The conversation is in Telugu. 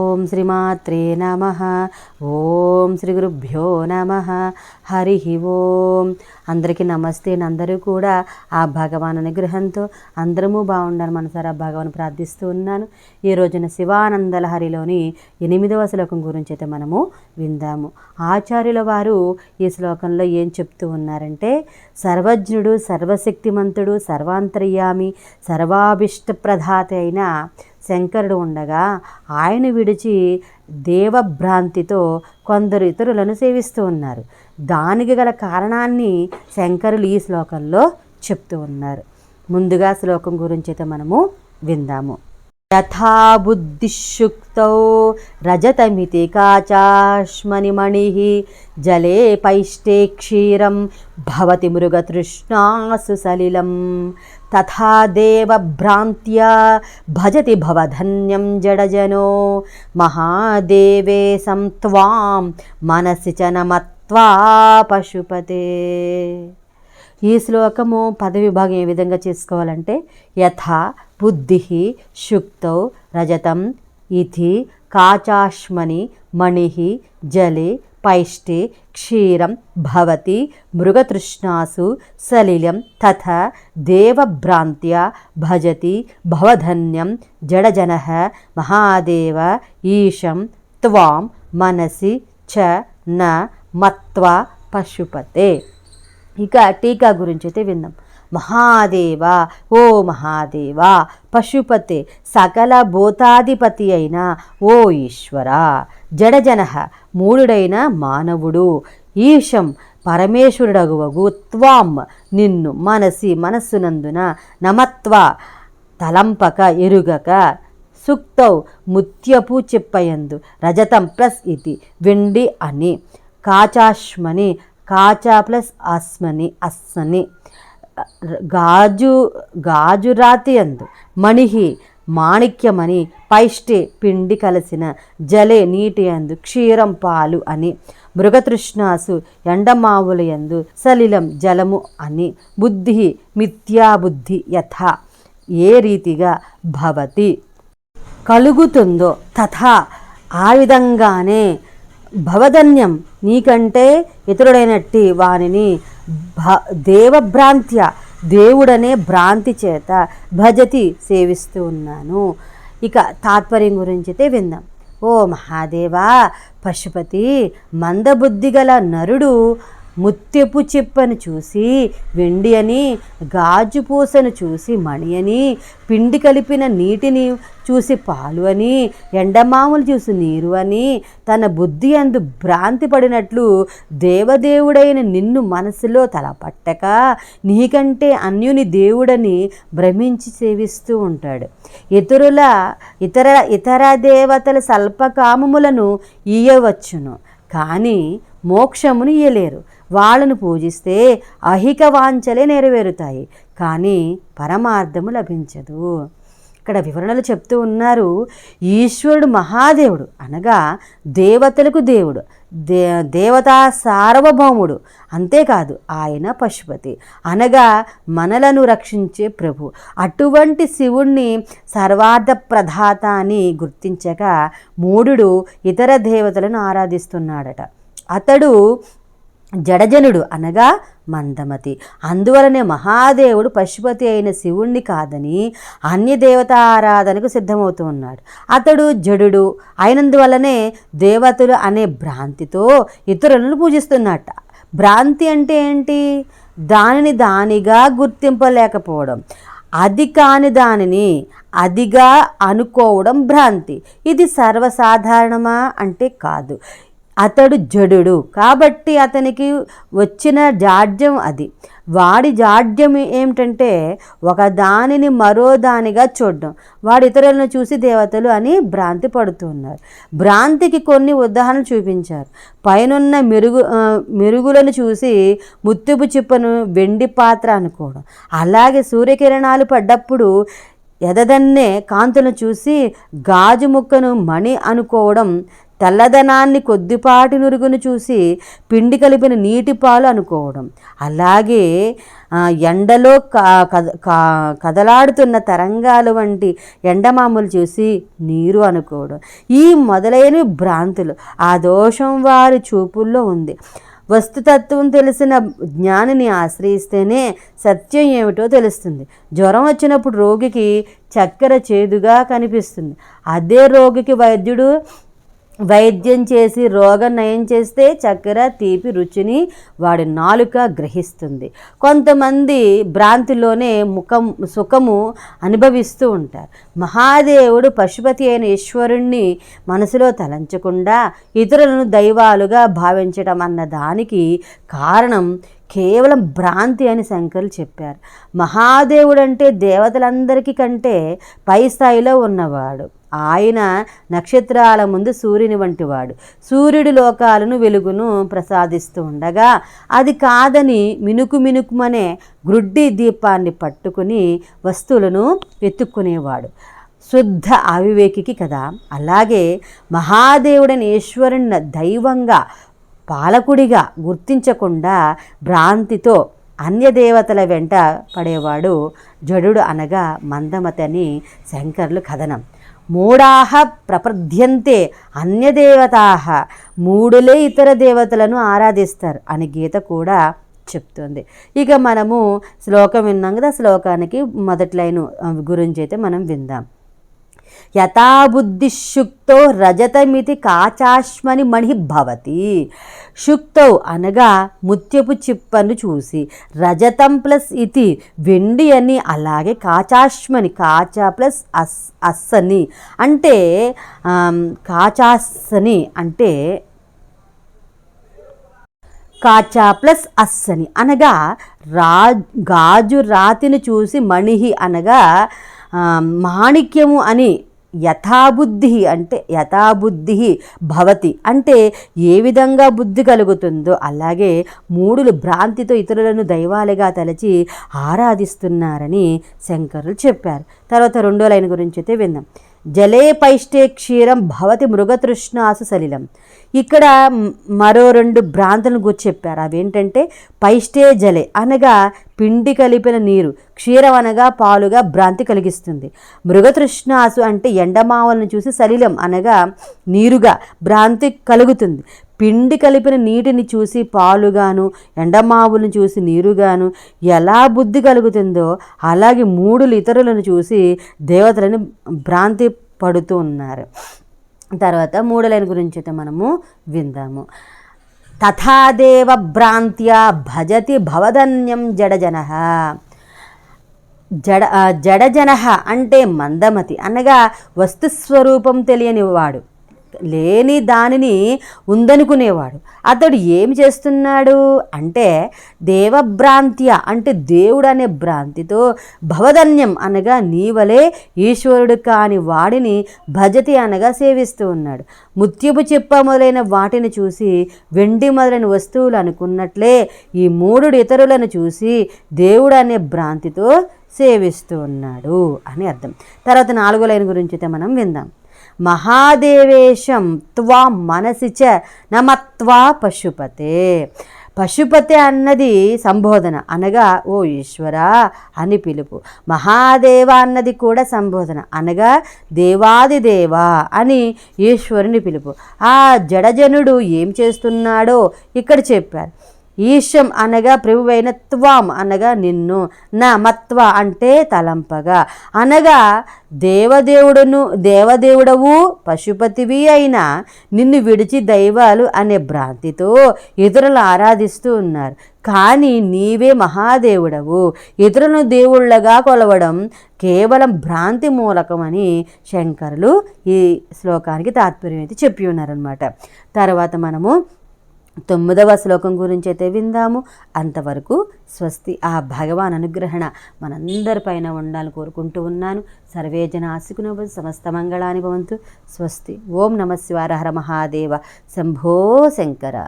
ఓం శ్రీమాత్రే నమ. ఓం శ్రీ గురుభ్యో నమ. హరి ఓం. అందరికీ నమస్తే. అందరూ కూడా ఆ భగవాన్ అనుగ్రహంతో అందరము బాగుండాలి మనసారా భగవాన్ ప్రార్థిస్తూ ఉన్నాను. ఈ రోజున శివానందల హరిలోని ఎనిమిదవ శ్లోకం గురించి అయితే మనము విందాము. ఆచార్యుల వారు ఈ శ్లోకంలో ఏం చెప్తూ ఉన్నారంటే సర్వజ్ఞుడు సర్వశక్తిమంతుడు సర్వాంతర్యామి సర్వాభిష్ట ప్రధాత అయిన శంకరుడు ఉండగా ఆయన విడిచి దేవభ్రాంతితో కొందరు ఇతరులను సేవిస్తూ ఉన్నారు. దానికి గల కారణాన్ని శంకరులు ఈ శ్లోకంలో చెప్తూ ఉన్నారు. ముందుగా శ్లోకం గురించి అయితే మనము విందాము. యథా బుద్ధిశుక్తౌ రజతమితి కాచాశ్మనిమణి జలే పైష్టే క్షీరం భవతి మృగతృష్ణాసు సలిలం. తథా దేవభ్రాంత్యా భజతి భవధన్యం జడజనో. మహాదేవే సంత్వాం మనసి చ నమత్వా పశుపతే. ఈ శ్లోకము పదవిభాగం ఏ విధంగా చేసుకోవాలంటే యథా బుద్ధి శుక్తౌ రజతం ఇతి కాచాశ్మని మణి జలే పైష్టే క్షీరం భవతి మృగతృష్ణాసు సలిలం తథ దేవభ్రాంత్యా భజతి భవధన్యం జడజన మహాదేవ ఈశం త్వాం మనసి చ న మత్వా పశుపతే. ఇక టీకా గురించి అయితే విందాం. మహాదేవ ఓ మహాదేవ పశుపతే సకల భూతాధిపతి అయిన ఓ ఈశ్వర. జడజన మూడుడైన మానవుడు. ఈశం పరమేశ్వరుడగువగు త్వాం నిన్ను మనసి మనస్సునందున నమత్వ తలంపక ఎరుగక సుక్తౌ ముత్యపు చెప్పయందు రజతం ప్లస్ ఇది వెండి అని కాచాశ్మని కాచా ప్లస్ అస్మని అస్మని. గాజు గాజు రాతి అందు. మణిహి మాణిక్యమని పైష్టే పిండి కలిసిన జలే నీటి అందు క్షీరం పాలు అని. మృగతృష్ణాసు ఎండమావుల యందు సలిలం జలము అని. బుద్ధి మిథ్యాబుద్ధి యథ. ఏ రీతిగా భవతి? కలుగుతుందో? తథా. ఆ విధంగానే భవధన్యం నీకంటే ఇతరుడైనట్టి వానిని భ దేవభ్రాంత్య దేవుడనే భ్రాంతి చేత భజతి సేవిస్తూ ఉన్నాను. ఇక తాత్పర్యం గురించి అయితే విందాం. ఓ మహాదేవా పశుపతి మందబుద్ధి గల నరుడు ముత్యపు చిప్పను చూసి వెండి అని గాజు పూసను చూసి మణి అని పిండి కలిపిన నీటిని చూసి పాలు అని ఎండమాములు చూసి నీరు అని తన బుద్ధి అందు భ్రాంతి పడినట్లు దేవదేవుడైన నిన్ను మనసులో తలపట్టక నీకంటే అన్యుని దేవుడని భ్రమించి సేవిస్తూ ఉంటాడు. ఇతరుల ఇతర ఇతర దేవతల స్వల్పకామములను ఇయ్యవచ్చును. కానీ మోక్షమును ఇయ్యలేరు. వాళ్ళను పూజిస్తే అహిక వాంఛలే నెరవేరుతాయి కానీ పరమార్థము లభించదు. ఇక్కడ వివరణలు చెప్తూ ఉన్నారు ఈశ్వరుడు మహాదేవుడు అనగా దేవతలకు దేవుడు దే దేవతా సార్వభౌముడు అంతేకాదు ఆయన పశుపతి అనగా మనలను రక్షించే ప్రభు. అటువంటి శివుణ్ణి సర్వార్థ ప్రధాత అని గుర్తించక మూఢుడు ఇతర దేవతలను ఆరాధిస్తున్నాడట. అతడు జడజనుడు అనగా మందమతి. అందువలనే మహాదేవుడు పశుపతి అయిన శివుణ్ణి కాదని అన్య దేవతా సిద్ధమవుతూ ఉన్నాడు. అతడు జడుడు. అయినందువలనే దేవతలు అనే భ్రాంతితో ఇతరులను పూజిస్తున్నట్ట. భ్రాంతి అంటే ఏంటి? దానిని దానిగా గుర్తింపలేకపోవడం. అది కాని దానిని అదిగా అనుకోవడం భ్రాంతి. ఇది సర్వసాధారణమా? అంటే కాదు. అతడు జడుడు. కాబట్టి అతనికి వచ్చిన జాడ్యం అది. వాడి జాడ్యం ఏమిటంటే ఒక దానిని మరో దానిగా చూడడం. వాడు ఇతరులను చూసి దేవతలు అని భ్రాంతి పడుతున్నారు. భ్రాంతికి కొన్ని ఉదాహరణలు చూపించారు. పైనున్న మెరుగు మెరుగులను చూసి ముత్తుపు చిప్పను వెండి పాత్ర అనుకోవడం. అలాగే సూర్యకిరణాలు పడ్డప్పుడు ఎదదన్నే కాంతులను చూసి గాజు ముక్కను మణి అనుకోవడం తెల్లదనాన్ని కొద్దిపాటి నురుగును చూసి పిండి కలిపిన నీటి పాలు అనుకోవడం. అలాగే ఎండలో కదలాడుతున్న తరంగాలు వంటి ఎండమామలు చూసి నీరు అనుకోవడం. ఈ మొదలైన భ్రాంతులు. ఆ దోషం వారి చూపుల్లో ఉంది. వస్తుతత్వం తెలిసిన జ్ఞానిని ఆశ్రయిస్తేనే సత్యం ఏమిటో తెలుస్తుంది. జ్వరం వచ్చినప్పుడు రోగికి చక్కెర చేదుగా కనిపిస్తుంది. అదే రోగికి వైద్యుడు వైద్యం చేసి రోగం నయం చేస్తే చక్కెర తీపి రుచిని వాడి నాలుక గ్రహిస్తుంది. కొంతమంది భ్రాంతిలోనే ముఖం సుఖము అనుభవిస్తూ ఉంటారు. మహాదేవుడు పశుపతి అయిన ఈశ్వరుణ్ణి మనసులో తలంచకుండా ఇతరులను దైవాలుగా భావించడం అన్న దానికి కారణం కేవలం భ్రాంతి అని శంకర్లు చెప్పారు. మహాదేవుడు అంటే దేవతలందరికీ కంటే పై స్థాయిలో ఉన్నవాడు. ఆయన నక్షత్రాల ముందు సూర్యుని వంటివాడు. సూర్యుడి లోకాలను వెలుగును ప్రసాదిస్తూ ఉండగా అది కాదని మినుకు మినుకుమనే గ్రుడ్డి దీపాన్ని పట్టుకుని వస్తువులను వెతుక్కునేవాడు శుద్ధ అవివేకికి కదా. అలాగే మహాదేవుడని ఈశ్వరుని దైవంగా పాలకుడిగా గుర్తించకుండా భ్రాంతితో అన్యదేవతల వెంట పడేవాడు జడుడు అనగా మందమతని శంకర్లు కథనం. మూడాహ ప్రపద్యంతే అన్యదేవతాహ మూడులే ఇతర దేవతలను ఆరాధిస్తారు అని గీత కూడా చెప్తుంది. ఇక మనము శ్లోకం విన్నాం కదా శ్లోకానికి మొదటి లైను గురించి అయితే మనం విందాం. యథాబుద్ధిశుక్తో రజతమితి కాచాశ్మని మణి భవతి శుక్తౌ అనగా ముత్యపు చిప్పను చూసి రజతం ప్లస్ ఇది వెండి అని అలాగే కాచాశ్మని కాచా ప్లస్ అస్ అస్సని అంటే కాచాస్సని అంటే కాచా ప్లస్ అస్సని అనగా రా గాజు రాతిని చూసి మణిహి అనగా మాణిక్యము అని యథాబుద్ధి అంటే యథాబుద్ధి భవతి అంటే ఏ విధంగా బుద్ధి కలుగుతుందో అలాగే మూడులు భ్రాంతితో ఇతరులను దైవాలుగా తలచి ఆరాధిస్తున్నారని శంకరులు చెప్పారు. తర్వాత రెండో లైన్ గురించి అయితే విందాం. జలే పైష్టే క్షీరం భవతి మృగతృష్ణాసు సలిలం. ఇక్కడ మరో రెండు భ్రాంతులను గుర్చి చెప్పారు. అవేంటంటే పైష్టే జలే అనగా పిండి కలిపిన నీరు క్షీరం అనగా పాలుగా భ్రాంతి కలిగిస్తుంది. మృగతృష్ణాసు అంటే ఎండమావలను చూసి సలిలం అనగా నీరుగా భ్రాంతి కలుగుతుంది. పిండి కలిపిన నీటిని చూసి పాలుగాను ఎండమావులను చూసి నీరుగాను ఎలా బుద్ధి కలుగుతుందో అలాగే మూడు ఇతరులను చూసి దేవతలను భ్రాంతి పడుతూ ఉన్నారు. తర్వాత మూడలైన గురించి అయితే మనము విందాము. తథాదేవ భ్రాంత్యా భజతి భవధన్యం జడజన జడ జడజన అంటే మందమతి అనగా వస్తుస్వరూపం తెలియని వాడు లేని దానిని ఉందనుకునేవాడు. అతడు ఏమి చేస్తున్నాడు అంటే దేవభ్రాంత్య అంటే దేవుడు అనే భ్రాంతితో భవధన్యం అనగా నీవలే ఈశ్వరుడు కాని వాడిని భజతి అనగా సేవిస్తూ ఉన్నాడు. ముత్యపు చెప్ప మొదలైన వాటిని చూసి వెండి మొదలైన వస్తువులు అనుకున్నట్లే ఈ మూడు ఇతరులను చూసి దేవుడు అనే భ్రాంతితో సేవిస్తూ ఉన్నాడు అని అర్థం. తర్వాత నాలుగో లైన్ గురించి అయితే మనం విందాం. మహాదేవేశం త్వా మనసి చ నమత్వా పశుపతే. పశుపతి అన్నది సంబోధన. అనగా ఓ ఈశ్వరా అని పిలుపు. మహాదేవ అన్నది కూడా సంబోధన. అనగా దేవాది దేవా అని ఈశ్వరుని పిలుపు. ఆ జడజనుడు ఏం చేస్తున్నాడో ఇక్కడ చెప్పారు. ఈశం అనగా ప్రభువైన త్వాం అనగా నిన్ను నా మత్వ అంటే తలంపగా. అనగా దేవదేవుడును దేవదేవుడవు పశుపతివి అయినా నిన్ను విడిచి దైవాలు అనే భ్రాంతితో ఇతరులు ఆరాధిస్తూ ఉన్నారు. కానీ నీవే మహాదేవుడవు. ఇతరులను దేవుళ్ళగా కొలవడం కేవలం భ్రాంతి మూలకమని శంకరులు ఈ శ్లోకానికి తాత్పర్యం అయితే చెప్పి ఉన్నారనమాట తర్వాత మనము తొమ్మిదవ శ్లోకం గురించి అయితే విందాము. అంతవరకు స్వస్తి ఆ భగవాన్ అనుగ్రహణ మనందరిపైన ఉండాలని కోరుకుంటూ ఉన్నాను. సర్వేజన ఆశకును సమస్త మంగళాని భవంతు. స్వస్తి. ఓం నమ శివారహర మహాదేవ. శంభో శంకర.